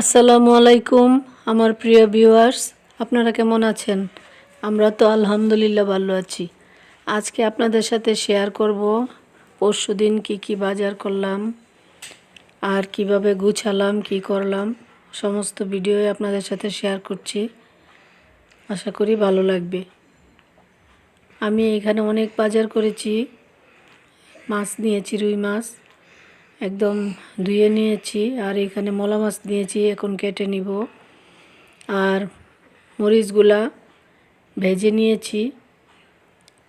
আসসালামু আলাইকুম, আমার প্রিয় ভিউয়ার্স আপনারা কেমন আছেন? আমরা তো আলহামদুলিল্লাহ ভালো আছি। আজকে আপনাদের সাথে শেয়ার করব, পরশু দিন কী কী বাজার করলাম, আর কীভাবে গুছালাম, কি করলাম, সমস্ত ভিডিও আপনাদের সাথে শেয়ার করছি। আশা করি ভালো লাগবে। আমি এখানে অনেক বাজার করেছি, মাছ নিয়েছি, রুই মাছ। একদম ধুয়ে নিয়েছি আর এখানে মলা মাছ নিয়েছি এখন কেটে নিব। আর মরিচগুলা ভেজে নিয়েছি,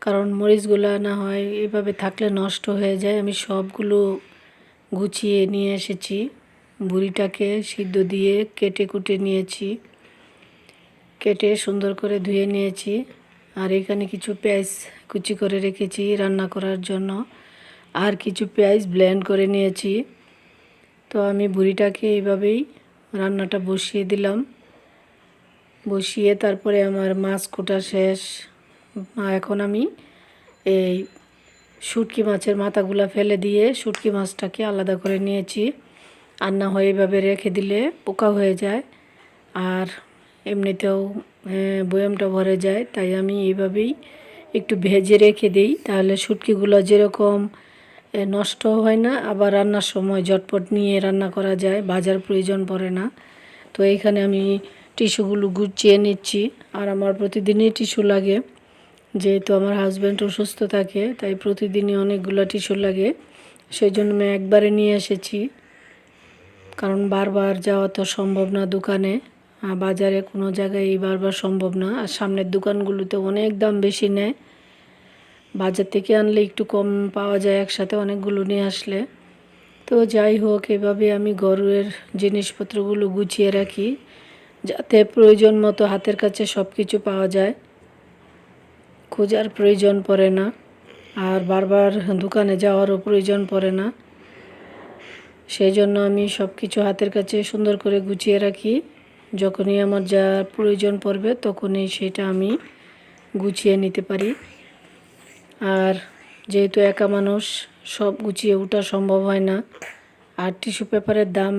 কারণ মরিচগুলা না হয় এভাবে থাকলে নষ্ট হয়ে যায়। আমি সবগুলো গুছিয়ে নিয়ে এসেছি, বুড়িটাকে সিদ্ধ দিয়ে কেটে কুটে নিয়েছি, কেটে সুন্দর করে ধুয়ে নিয়েছি। আর এখানে কিছু পেঁয়াজ কুচি করে রেখেছি রান্না করার জন্য। আর কিছু পেঁয়াজ ব্লেন্ড করে নিয়েছি। তো আমি বুড়িটাকে এইভাবেই রান্নাটা বসিয়ে দিলাম। বসিয়ে তারপরে আমার মাছ কোটা শেষ। এখন আমি এই শুটকি মাছের মাথাগুলা ফেলে দিয়ে শুটকি মাছটাকে আলাদা করে নিয়েছি। আর না হয় এভাবে রেখে দিলে পোকা হয়ে যায়। আর এমনিতেও বয়ামটা ভরে যায়। তাই আমি এইভাবেই একটু ভেজে রেখে দিই। তাহলে শুটকিগুলো যেরকম এ, নষ্ট হয় না আবার রান্নার সময় ঝটপট নিয়ে রান্না করা যায় বাজার প্রয়োজন পড়ে না। তো এইখানে আমি টিস্যুগুলো গুছিয়ে নিচ্ছি আর আমার প্রতিদিনই টিস্যু লাগে। যেহেতু আমার হাজব্যান্ড অসুস্থ থাকে তাই প্রতিদিনই অনেকগুলো টিস্যু লাগে। সেই জন্য আমি একবারে নিয়ে এসেছি। কারণ বারবার যাওয়া তো সম্ভব না দোকানে বাজারে কোনো জায়গায় এই বারবার সম্ভব না। আর সামনের দোকানগুলোতে অনেক দাম বেশি নেয়। বাজার থেকে আনলে একটু কম পাওয়া যায় একসাথে অনেকগুলো নিয়ে আসলে। তো যাই হোক, এভাবে আমি ঘরের জিনিসপত্রগুলো গুছিয়ে রাখি, যাতে প্রয়োজন মতো হাতের কাছে সব কিছু পাওয়া যায়। খোঁজার প্রয়োজন পড়ে না, আর বারবার দোকানে যাওয়ারও প্রয়োজন পড়ে না। সেই জন্য আমি সব কিছু হাতের কাছে সুন্দর করে গুছিয়ে রাখি। যখনই আমার যা প্রয়োজন পড়বে, তখনই সেটা আমি গুছিয়ে নিতে পারি। আর যেহেতু একা মানুষ, সব গুছিয়ে ওঠা সম্ভব হয় না। আর টিস্যু পেপারের দাম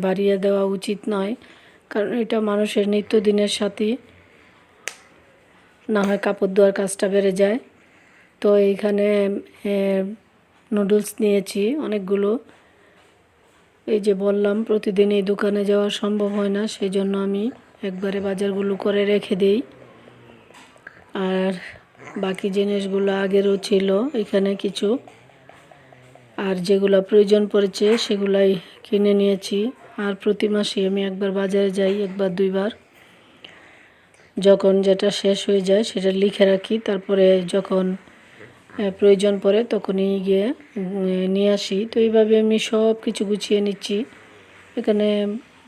বাড়িয়ে দেওয়া উচিত নয়। কারণ এটা মানুষের নিত্যদিনের সাথে। না হয় কাপড় ধোয়ার কাজটা বেড়ে যায়। তো এইখানে নুডলস নিয়েছি অনেকগুলো। এই যে বললাম, প্রতিদিন এই দোকানে যাওয়া সম্ভব হয় না সেই জন্য আমি একবারে বাজারগুলো করে রেখে দিই। আর বাকি জিনিসগুলো আগেরও ছিল, এখানে কিছু। আর যেগুলো প্রয়োজন পড়েছে সেগুলাই কিনে নিয়েছি। আর প্রতি মাসে আমি একবার বাজারে যাই, একবার দুইবার। যখন যেটা শেষ হয়ে যায় সেটা লিখে রাখি, তারপরে যখন প্রয়োজন পড়ে তখনই গিয়ে নিয়ে আসি। তো এইভাবে আমি সব কিছু গুছিয়ে নিচ্ছি। এখানে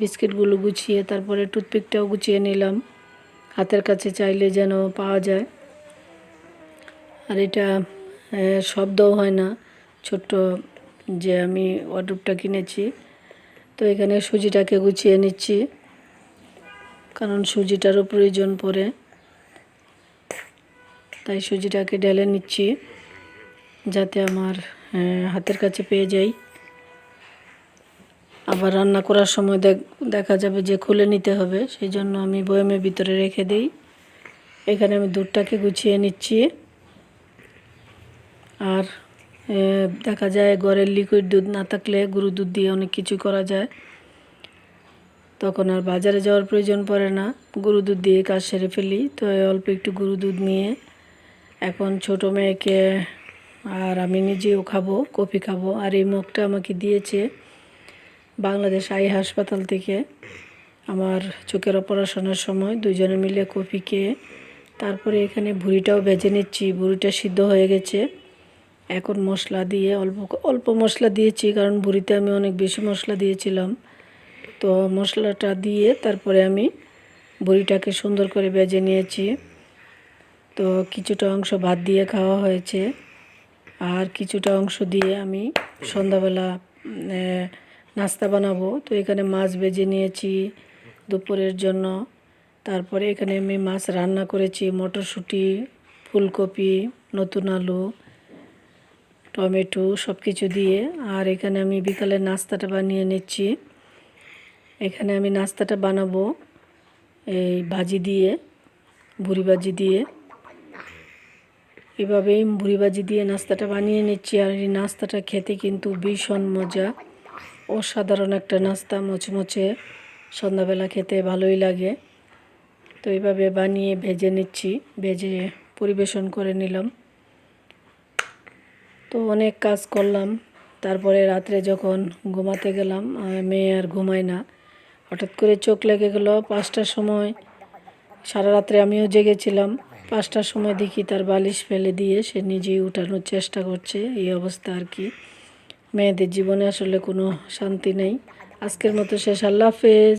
বিস্কিটগুলো গুছিয়ে, তারপরে টুথপিকটাও গুছিয়ে নিলাম। হাতের কাছে চাইলে যেন পাওয়া যায়। আর এটা শব্দও হয় না। ছোট্ট যে আমি ওয়ার্ডরোবটা কিনেছি। তো এখানে সুজিটাকে গুছিয়ে নিচ্ছি, কারণ সুজিটারও প্রয়োজন পড়ে। তাই সুজিটাকে ঢেলে নিচ্ছি, যাতে আমার হাতের কাছে পেয়ে যাই। আবার রান্না করার সময় দেখা যাবে যে খুলে নিতে হবে, সেই জন্য আমি বয়ামের ভিতরে রেখে দিই। এখানে আমি দুধটাকে গুছিয়ে নিচ্ছি। আর দেখা যায় ঘরের লিকুইড দুধ না থাকলে গরু দুধ দিয়ে অনেক কিছু করা যায়। তখন আর বাজারে যাওয়ার প্রয়োজন পড়ে না। গরু দুধ দিয়ে কাজ সেরে ফেলি। তো অল্প একটু গরু দুধ নিয়ে এখন ছোট মেয়েকে আর আমি নিজেও খাব, কফি খাব। আর এই মগটা আমাকে দিয়েছে বাংলাদেশ আই হাসপাতাল থেকে। আমার চোখের অপারেশনের সময় দুজনে মিলে কফি খেয়ে তারপরে এখানে ভুড়িটাও ভেজে নিচ্ছি। ভুড়িটা সিদ্ধ হয়ে গেছে। এখন মশলা দিয়ে অল্প অল্প মশলা দিয়েছি, কারণ ভুড়িতে আমি অনেক বেশি মশলা দিয়েছিলাম। তো মশলাটা দিয়ে তারপরে আমি বড়িটাকে সুন্দর করে বেজে নিয়েছি। তো কিছুটা অংশ ভাত দিয়ে খাওয়া হয়েছে, আর কিছুটা অংশ দিয়ে আমি সন্ধ্যাবেলা নাস্তা বানাবো। তো এখানে মাছ বেজে নিয়েছি দুপুরের জন্য। তারপরে এখানে আমি মাছ রান্না করেছি, মটরশুঁটি, ফুলকপি, নতুন আলু। টমেটো সব কিছু দিয়ে, আর এখানে আমি বিকালে নাস্তাটা বানিয়ে নিচ্ছি। এখানে আমি নাস্তাটা বানাবো, এই ভাজি দিয়ে ভুড়ি ভাজি দিয়ে। এভাবেই ভুড়ি ভাজি দিয়ে নাস্তাটা বানিয়ে নিচ্ছি, আর এই নাস্তাটা খেতে কিন্তু ভীষণ মজা। অসাধারণ একটা নাস্তা, মুচমুচে। সন্ধ্যাবেলা খেতে ভালোই লাগে। তো এইভাবে বানিয়ে ভেজে নিচ্ছি, ভেজে পরিবেশন করে নিলাম। তো অনেক কাজ করলাম। তারপরে রাত্রে যখন ঘুমাতে গেলাম মেয়ে আর ঘুমায় না। হঠাৎ করে চোখ লেগে গেল পাঁচটার সময়। সারা রাত্রে আমিও জেগেছিলাম। পাঁচটার সময় দেখি তার বালিশ ফেলে দিয়ে সে নিজেই উঠানোর চেষ্টা করছে। এই অবস্থা আর কি। মেয়েদের জীবনে আসলে কোনো শান্তি নেই। আজকের মতো শেষ। আল্লাহ হাফেজ।